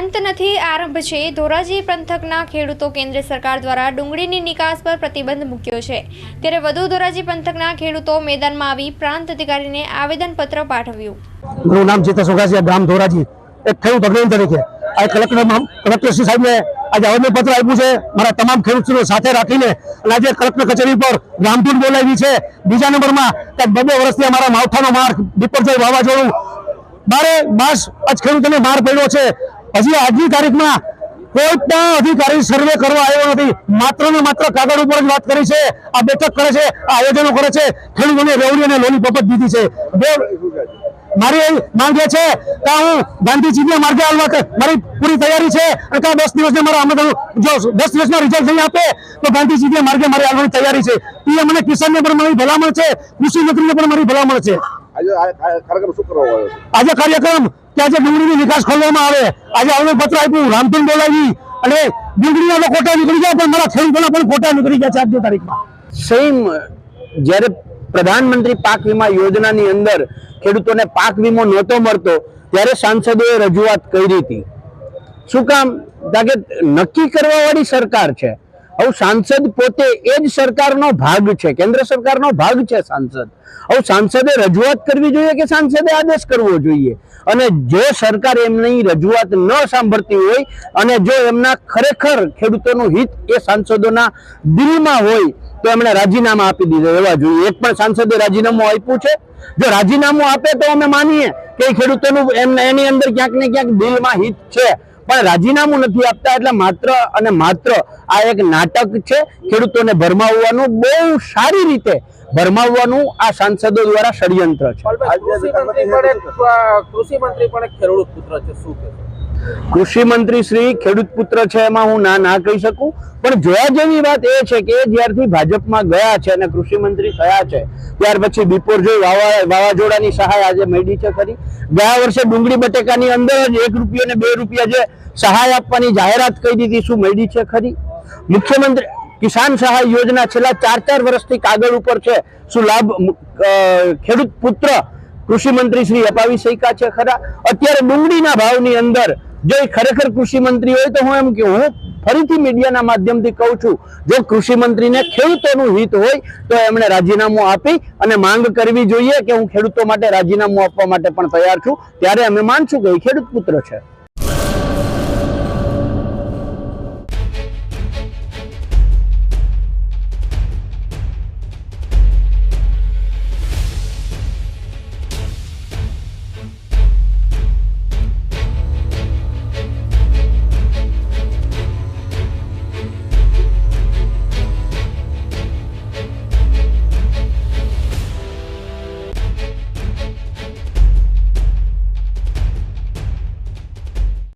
અંત નથી આરંભ છે. ધોરાજી પંથકના ખેડૂતો કેન્દ્ર સરકાર દ્વારા ડુંગળીની નિકાસ પર પ્રતિબંધ મૂક્યો છે. ત્યારે વધુ ધોરાજી પંથકના ખેડૂતો મેદાનમાં આવી પ્રાંત અધિકારીને આવેદનપત્ર પાઠવ્યું. મારું નામ જીતેશ વઘાસિયા ગામ ધોરાજી. એક ખેડૂત અગ્રણી તરીકે. આ કલેક્ટર કલેક્ટર શ્રી સાહેબને આજે આવેદનપત્ર આપ્યું છે. મારા તમામ ખેડૂતો સાથે રાખીને અને આજે કલેક્ટર કચેરી પર રામધૂન બોલાવી છે. બીજા નંબરમાં ત્યાં બબે વર્ષથી અમારા માવઠાનો માર્ગ બિપરજોય વાવાઝોડું. બારે માસ આજ ખેડૂતોને માર પડ્યો છે. હજી આજની તારીખમાં કોઈ પણ અધિકારી સર્વે કરવા આવ્યો નથી. માત્ર ને માત્ર કાગળ ઉપર જ વાત કરી છે. આ બેઠક કરે છે આ આયોજનો કરે છે. ખેડૂતોને રેવડી અને લોલી પપત દીધી છે. મારી માંગ એ છે કે હું ગાંધીજીના માર્ગે હાલવા મારી પૂરી તૈયારી છે અને કે દસ દિવસને મારા અમે જો દસ દિવસમાં રિઝલ્ટ નહીં આપે તો ગાંધીજીના માર્ગે મારી હાલવાની તૈયારી છે. પીએમ અને કિસાનને પણ મારી ભલામણ છે. કૃષિ મંત્રીને પણ મારી ભલામણ છે? આજે કાર્યક્રમ શું જે ડુંગળીનો નિકાસ ખોલવામાં આવે, આજે આવું પત્ર આપ્યું, રામચંદ બોલાવી, અને ડુંગળીના તો ખોટા નીકળી ગયા, પણ મારા ખેડૂતોના પણ ખોટા નીકળી ગયા છે આજની તારીખમાં. સેમ, જ્યારે પ્રધાનમંત્રી પાક વીમા યોજનાની અંદર ખેડૂતોને પાક વીમો નહોતો મળતો, ત્યારે સાંસદોએ રજૂઆત કરી હતી. શું કામ? કારણ કે નક્કી કરવા વાળી સરકાર છે. હવે સાંસદ પોતે એ જ સરકારનો ભાગ છે, કેન્દ્ર સરકારનો ભાગ છે સાંસદ. હવે સાંસદે રજૂઆત કરવી જોઈએ કે સાંસદે આદેશ કરવો જોઈએ? અને જો સરકાર એમની રજૂઆત ન સાંભળતી હોય અને જો એમના ખરેખર ખેડૂતોનું હિત એ સાંસદોના દિલમાં હોય, તો એમણે રાજીનામા આપી દીધા એવા જોઈએ. એક પણ સાંસદે રાજીનામું આપ્યું છે. જો રાજીનામું આપે તો અમે માનીએ કે ખેડૂતોનું એમને એની અંદર ક્યાંક ને ક્યાંક દિલમાં હિત છે. પણ રાજીનામું નથી આપતા એટલે માત્ર અને માત્ર આ એક નાટક છે ખેડૂતોને ભરમાવવાનું. બહુ સારી રીતે ભરમાવવાનું આ સાંસદો દ્વારા ષડયંત્ર છે. આજે કૃષિ મંત્રી પણ એક અ, કૃષિ મંત્રી પણ એક ખેડૂત પુત્ર છે. શું કૃષિ મંત્રી શ્રી ખેડૂત પુત્ર છે એમાં હું ના ના કહી શકું. પણ જોયા જેવી વાત એ છે કે જ્યારથી ભાજપમાં ગયા છે અને કૃષિ મંત્રી થયા છે ત્યાર પછી બિપોરજોય વાવા વાવાઝોડાની સહાય આજે મળી છે ખરી. ગયા વર્ષે ડુંગળી બટેકાની અંદર જ એક રૂપિયો ને બે રૂપિયા જે સહાય આપવાની જાહેરાત કરી દીધી, શું મળી છે ખરી? મુખ્યમંત્રી કિસાન સહાય યોજના છેલ્લા ચાર ચાર વર્ષથી કાગળ ઉપર છે. શું લાભ ખેડૂત પુત્ર કૃષિ મંત્રી શ્રી અપાવી શક્યા છે ખરા? અત્યારે ડુંગળીના ભાવની અંદર જો ખરેખર કૃષિ મંત્રી હોય તો હું એમ કે હું ફરીથી મીડિયાના માધ્યમથી કહું છું, જો કૃષિ મંત્રીને ખેડૂતોનું હિત હોય તો એમણે રાજીનામું આપી અને માંગ કરવી જોઈએ કે હું ખેડૂતો માટે રાજીનામું આપવા માટે પણ તૈયાર છું. ત્યારે અમે માનશું કે ખેડૂત પુત્ર છે.